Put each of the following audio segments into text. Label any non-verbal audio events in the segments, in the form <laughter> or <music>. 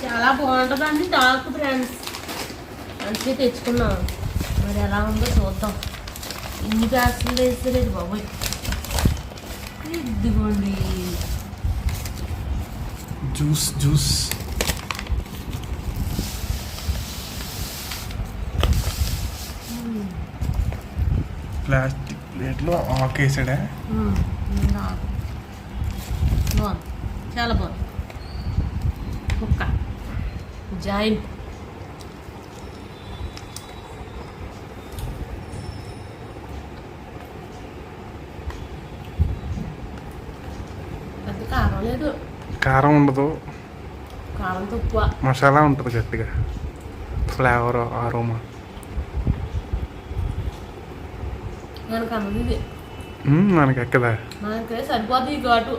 చాలా బాగుంటుందండి dark friends మంచిగా తెచ్చుకున్నాం మరి ఎలా ఉందో చూద్దాం. ఇన్ని పేస్టులు వేస్తలేదు బాబోయ్. ఇదిగోండి. జ్యూస్ జ్యూస్ ప్లాస్టిక్ ప్లేట్లో ఆకు వేసాడా మ్మ్. నాకు బాగుంది. చాలా బాగుంది. కుక్క. జాయింట్. పెద్ద కారం లేదు. కారం ఉండదు. కారం తక్కువ మసాలా ఉంటుంది గట్టిగా. ఫ్లేవర్ ఆరోమా మనకు అన్నది మనకి ఎక్కదా సరిపోతుంది ఘాటు.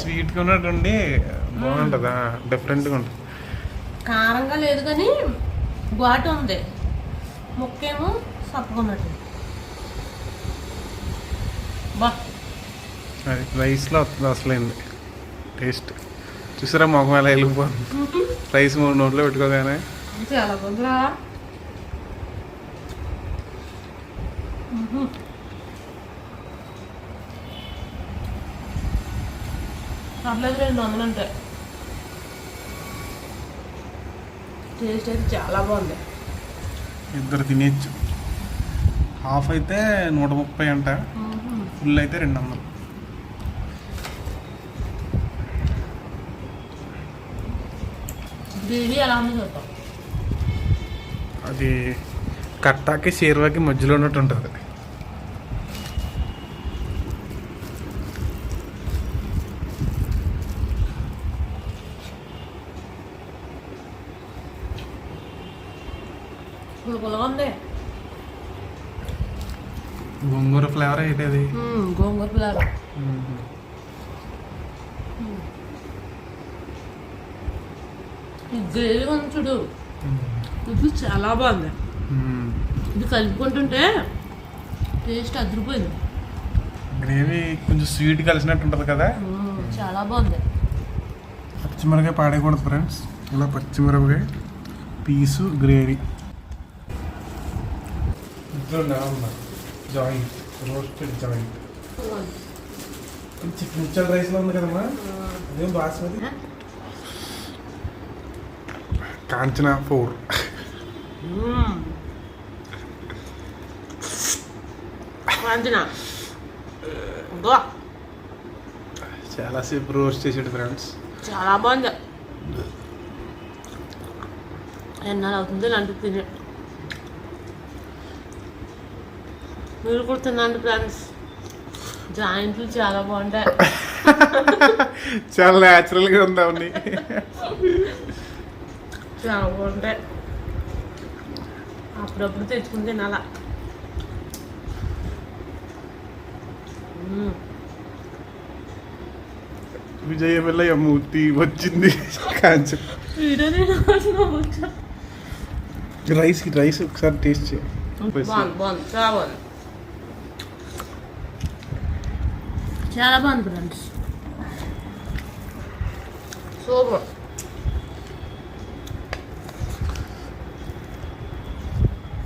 స్వీట్గా ఉన్నట్టుండి బాగుంటుందా? డిఫరెంట్గా ఉంటుంది. కారంగా లేదు కానీ ఘాటు ఉంది. ముక్కేమో సప్పకున్నట్టు బా. అది రైస్లో వస్తుంది అసలేంది. టేస్ట్. చూసారా మొఖం ఎలా వెళ్ళిపోతుంది రైస్ మూడు నోట్లో పెట్టుకోగానే. చాలా పర్లేదు రెండు వందలు ఉంటాయి టేస్ట్ అయితే చాలా బాగుంది. ఇద్దరు తినేయచ్చు. హాఫ్ అయితే నూట ముప్పై అంట. ఫుల్ అయితే రెండు వందలు. అది కట్టాకి షేర్వాకి మధ్యలో ఉన్నట్టు ఉంటుంది. పులుపులుగా ఉంది. గోంగూర ఫ్లేవర్ అయితే గోంగూర పులావ్ ఈ గ్రేవీ ఉంది చూడు. ఇది చాలా బాగుంది. ఇది కలుపుకుంటుంటే టేస్ట్ అదిరిపోయింది. గ్రేవీ కొంచెం స్వీట్ కలిసినట్టు ఉంటుంది కదా. చాలా బాగుంది. పచ్చిమిరకాయ పాడేయకూడదు ఫ్రెండ్స్. ఇలా పచ్చిమిరపకాయ piece gravy. Joint roasted joint chicken రైస్లో ఉంది కదమ్మా అదేం బాస్మతి కాంచనా ఫోర్. కాంచనా చాలాసేపు రోస్ట్ చేసాడు ఫ్రెండ్స్ చాలా బాగుంది. ఎన్నాళ్ళు అవుతుంది? ఇలాంటి తిని మీరు కూడా తినండి ఫ్రెండ్స్ జాయింట్లు చాలా బాగుంటాయి. <laughs> చాలా న్యాచురల్గా ఉంది అవన్నీ. చాలా బాగుంటాయి. అప్పుడప్పుడు తెచ్చుకుని తినాలా. మ్మ్. విజయమెల్ల మూర్తి వచ్చింది. రైస్ రైస్ ఒకసారి టేస్ట్ చేయి. బాగుంది బాగుంది చాలా బాగుంది. చాలా బాగుంది ఫ్రెండ్స్ సూపర్.